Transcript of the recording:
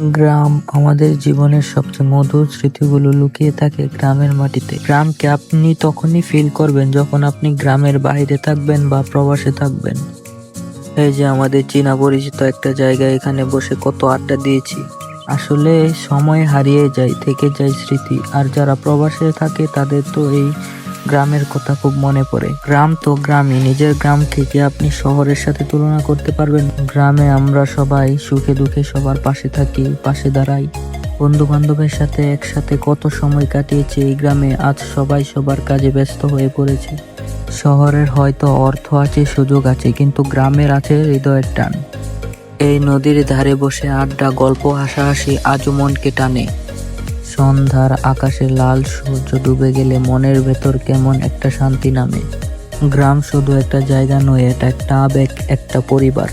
গ্রাম আমাদের জীবনের সবচেয়ে মধুর স্মৃতিগুলো লুকিয়ে থাকে গ্রামের মাটিতে। গ্রামকে আপনি তখনই ফিল করবেন যখন আপনি গ্রামের বাইরে থাকবেন বা প্রবাসে থাকবেন। এই যে আমাদের চীনা পরিচিত একটা জায়গা এখানে বসে কত আড্ডা দিয়েছি। আসলে সময় হারিয়ে যায়, থেকে যায় স্মৃতি। আর যারা প্রবাসে থাকে তাদের তো এই গ্রামের কথা খুব মনে পড়ে। গ্রাম তো গ্রামই, নিজের গ্রামকে কি আপনি শহরের সাথে তুলনা করতে পারবেন? গ্রামে আমরা সবাই সুখে দুঃখে সবার পাশে থাকি, পাশে দাঁড়াই। বন্ধু বান্ধবের সাথে একসাথে কত সময় কাটিয়েছে এই গ্রামে, আজ সবাই সবার কাজে ব্যস্ত হয়ে পড়েছে। শহরের হয়তো অর্থ আছে, সুযোগ আছে, কিন্তু গ্রামের আছে হৃদয়ের টান। এই নদীর ধারে বসে আড্ডা, গল্প, হাসাহাসি আজও মনকে টানে। সন্ধ্যার আকাশে লাল সূর্য ডুবে গেলে মনের ভেতর কেমন একটা শান্তি নামে। গ্রাম শুধু একটা জায়গা নয়, এটা একটা আবেগ, একটা পরিবার।